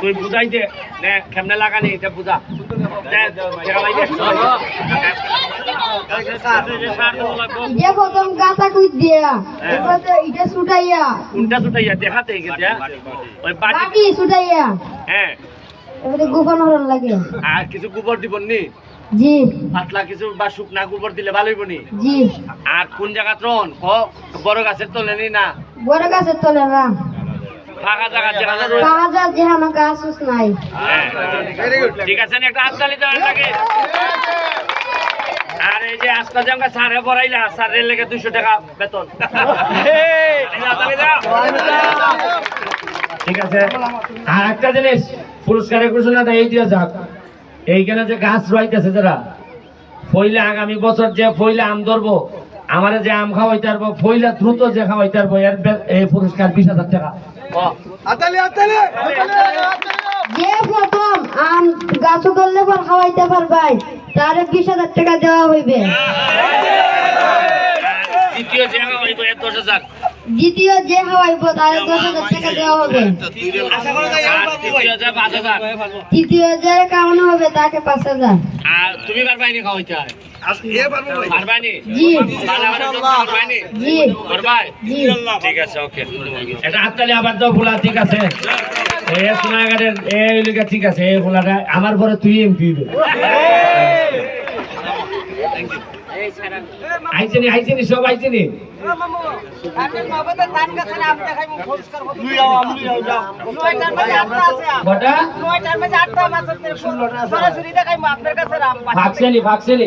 তুই বুঝাই দে। নে কেমনে লাগানি এটা বুঝা। দে জায়গা লাই দে যে প্রথম গাতা কুইত দিয়া। এরপর এটা ছুটাইয়া। কোনটা ছুটাইয়া? দেখাতে গেছে ওই বাটি ছুটাইয়া। হ্যাঁ। এবারে গোপন হরণ লাগে। আর কিছু গোবর দিব নি জি। পাতলা কিছু বা শুকনা গোবর দিলে ভালো হইব নি জি। আর কোন জায়গা ত্রন ক? বড় গাছের তলে নি না? বড় গাছের তলে না। ফাঁকা জায়গা যেখানে রয়েছে পাহাড় যেহানো গাছ নাই। হ্যাঁ, ঠিক আছে একটা হাততালি দেওয়ার লাগে আর এই যে আজকাল যে আমরা সারে পড়াইলা সারের লেগে দুইশো টাকা বেতন। ঠিক আছে। আর একটা জিনিস পুরস্কারের ঘোষণাটা এই দিয়ে যাক। এইখানে যে গাছ রইতেছে যারা ফইলে আগামী বছর যে ফইলে আম ধরবো আমারে যে আম খাওয়াইতে পারব ফইলা দ্রুত যে খাওয়াইতে পারব এর এই পুরস্কার বিশ হাজার টাকা। যে প্রথম আম গাছ ধরলে পর খাওয়াইতে পারবাই তারে বিশ হাজার টাকা দেওয়া হইবে। দ্বিতীয় যে খাওয়াইবো দশ হাজার। দ্বিতীয় যে খাওয়াইবো তারে দশ হাজার টাকা দেওয়া হবে। তৃতীয় যে কামানো হবে তাকে পাঁচ হাজার। আর তুমি পারবাইনি খাওয়াইতে হয়। পারবাইনি জি। পারবাইনি পারবাইনি জি। পারবাই জি। ঠিক আছে এটা হাততালি আবার দাও ঠিক আছে? এই সোনাগাড়ের ঠিক আছে এই ফুলাটা আমার পরে তুই এমপি আইছেনি আইছেনি সব আইছেনি। ভাগছেনি ভাগছেনি।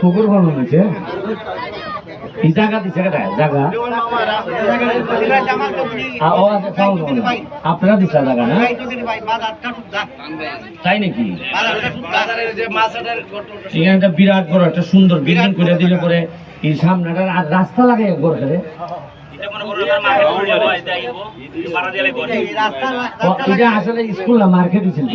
কুকুর বন্ধ হয়েছে। আপনারা জায়গা না? তাই নাকি? এখানে একটা বিরাট বড়, একটা সুন্দর বিল্ডিং করে দিলে পরে এই সামনে একটা রাস্তা লাগে ফেলে এটা আসলে স্কুল না মার্কেট ছিল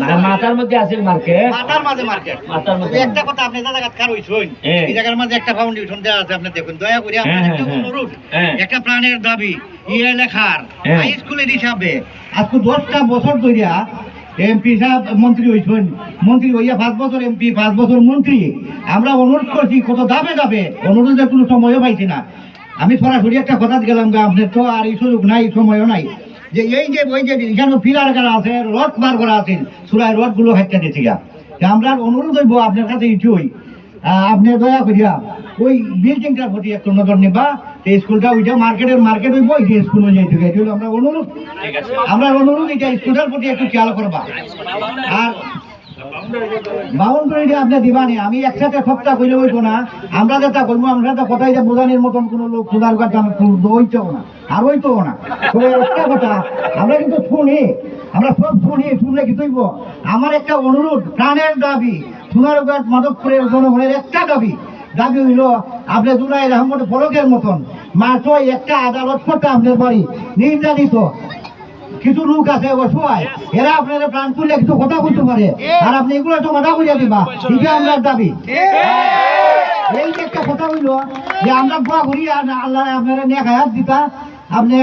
মানে মাথার মধ্যে আছে মার্কেট? মাথার মাঝে মার্কেট। মাথার মধ্যে একটা কথা আপনি দাদা কাজ হইছেন। এই জায়গার মাঝে একটা ফাউন্ডেশন দেওয়া আছে আপনি দেখুন দয়া করে হ্যাঁ, আপনার একটা হ্যাঁ, অনুরোধ। হ্যাঁ। একটা প্রাণের দাবি ইয়ে লেখার। হাই স্কুলের হিসাবে। আজকে দশটা বছর ধরিয়া এমপি সাহেব, মন্ত্রী হইছেন মন্ত্রী হইয়া পাঁচ বছর এমপি পাঁচ বছর মন্ত্রী। আমরা অনুরোধ করছি, কত দাবে দাবে, অনুরোধের কোনো সময়ও পাইছি না। আমি সরাসরি একটা কথা গেলাম গা, আপনার তো আর এই সুযোগ নাই, সময়ও নাই। যে এই যে, ওই যে এখানে পিলার করা আছে, রড বার করা আছে, চূড়ায় রডগুলো হাইটা দিয়েছি গা আমরা অনুরোধ হইব আপনার কাছে ইটুই আপনি দয়া করিয়া ওই বিল্ডিংটার প্রতি একটু নজর নিবা এই স্কুলটা ওইটা মার্কেটের মার্কেট হইব এই স্কুল এটা হলো আমরা অনুরোধ। আমরা অনুরোধ, এটা স্কুলের প্রতি একটু খেয়াল করবা। আর বাউন্ডারিটা আপনি দিবানি, আমি একসাথে সপ্তাহ কইলে হইতো না। আমরা যেটা করব আমরা তো কথাই যে বোঝানির মতন কোনো লোক খোদার কাছে আমি হইতেও না, আর হইতেও না। তবে একটা কথা, আমরা কিন্তু শুনি, আমরা সব শুনি, শুনলে কি হইব? আমার একটা অনুরোধ, প্রাণের দাবি সোনারঘাট মাধবপুরের জনগণের একটা দাবি দাবি হইল। আপনি দুলাই রহমত ফলকের মতন। মাত্র একটা আদালত করতে আপনার বাড়ি। নির্যাতিত কিছু লোক আছে অসহায় এরা আপনার প্রাণ তুলে কিছু কথা বলতে পারে। আর আপনি এগুলো একটু কথা বুঝে দিবা। এটা আমরা দাবি। এই যে একটা কথা হইল যে আমরা দোয়া করি আর আল্লাহ আপনারা নেক হায়াত দিতা। আপনি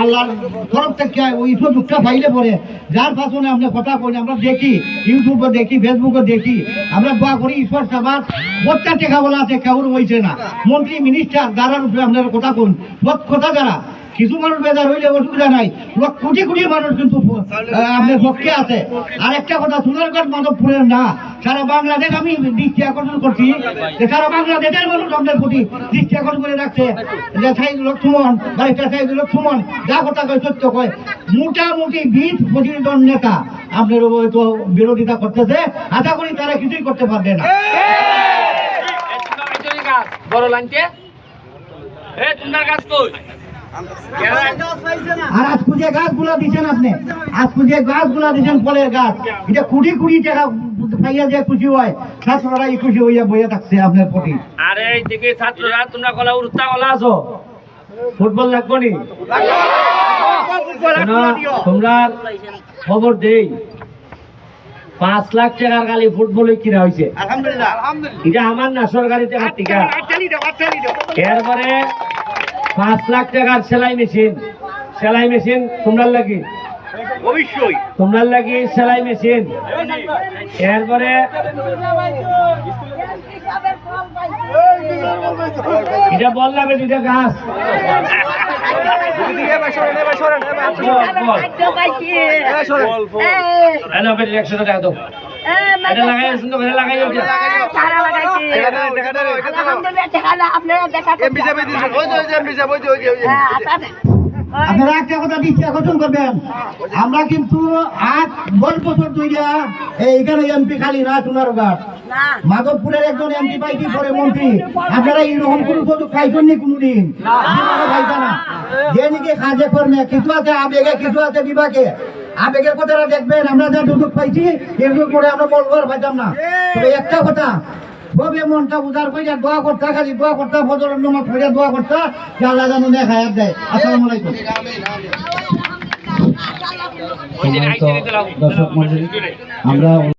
আল্লাহর তরফ থেকে ওই সুযোগটা পাইলে পরে যার পাশনে আপনি কথা বলি আমরা দেখি, ইউটিউবে দেখি, ফেসবুকে দেখি, আমরা দোয়া করি, ঈশ্বর সাবাস প্রত্যেক টেকা বলা আছে, কেউ রয়েছে না। মন্ত্রী মিনিস্টার দ্বারা রূপে আপনারা কথা কোন সব কথা যারা কিছু মানুষ বেজার হইলে অসুবিধা নাই কোটি কোটি মানুষ কিন্তু আপনার পক্ষে আছে আর একটা কথা সোনারগঞ্জ মাধবপুরের না সারা বাংলাদেশ আমি দৃষ্টি আকর্ষণ করছি যে সারা বাংলাদেশের মানুষ আপনার প্রতি দৃষ্টি আকর্ষণ করে রাখছে যে সাইজ লক্ষ্মণ বাড়িটা সাইজ লক্ষ্মণ যা কথা কয় সত্য কয় মোটামুটি বিশ পঁচিশ জন নেতা আপনার হয়তো বিরোধিতা করতেছে আশা করি তারা কিছুই করতে পারবে না বড় লাইনতে এ তোমার গাছ কই আর আজ যে গাছগুলা দিচ্ছেন আপনি? আজ যে গাছগুলা দিচ্ছেন ফলের গাছ। এটা কোটি কোটি টাকা পাইয়া যে খুশি হয় ছাত্ররা খুশি হইয়া বইয়া থাকছে আপনার প্রতি। আরে এই ছাত্ররা তোমরা কলা উড়তা কলা আছো? ফুটবল লাগবো নি? তোমরা- তোমরা খবর দেই পাঁচ লাখ টাকার খালি ফুটবলে কিনা হয়েছে আলহামদুলিল্লাহ। এটা আমার না সরকারি টাকার টিকা। এরপরে পাঁচ লাখ টাকার সেলাই মেশিন। সেলাই মেশিন তোমরা লাগি? অবশ্যই। তোমরা লাগি সেলাই মেশিন? এরপরে এটা বল লাগবে দুইটা গাছ। বেটি, একশো টাকা দাও। আপনারা একটা কথা দৃষ্টি আকর্ষণ করবেন। আমরা কিন্তু আট দশ বছর ধইরা এইখানে এমপি খালি না সোনার ঘাট। মাধবপুরের একজন এমপি পাইছি পরে মন্ত্রী। আপনারা এইরকম কোন সুযোগ খাইছেন নি কোনদিন? খাইছে না। যে নাকি কাজে কর্মে কিছু আছে আবেগে কিছু আছে বিভাগে। আবেগের কথাটা দেখবেন আমরা যা সুযোগ পাইছি এগুলো করে আমরা বলব আর পাইতাম না। তবে একটা কথা সবে মনটা উদার কইরা দোয়া করতা খালি দোয়া করতে ফজরের নামাজ পড়ে দোয়া করতা যে আল্লাহ যেন দেখা দেয়। আসসালামু আলাইকুম। দর্শক আমরা